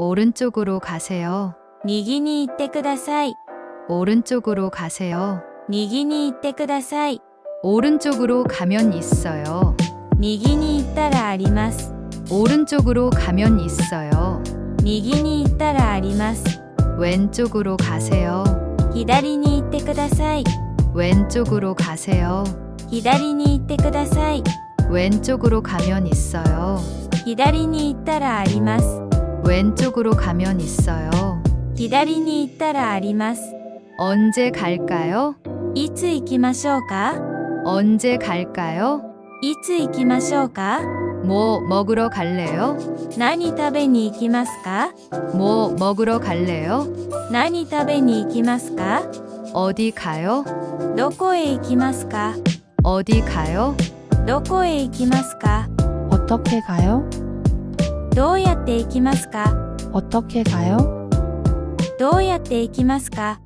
오른쪽으로 가세요. 右に行ってください。 오른쪽으로 가세요. 右に行ってください。 오른쪽으로 가면 있어요. 右に行ったらあります。 오른쪽으로 가면 있어요. 右に行ったらあります。 왼쪽으로 가세요. 左に行ってください。 왼쪽으로 가세요. 左に行ってください。 왼쪽으로 가면 있어요. 左に行ったらあります。 왼쪽으로 가면 있어요. 左に行ったらあります。 언제 갈까요? いつ行きましょうか 언제 갈까요? いつ行きましょうか 뭐 먹으러 갈래요? 何食べに行きますか 뭐 먹으러 갈래요? 何食べに行きますか 어디 가요? どこへ行きますか 어디 가요? どこへ行きますか 어떻게 가요? どうやって行きますか 어떻게 가요? どうやって行きますか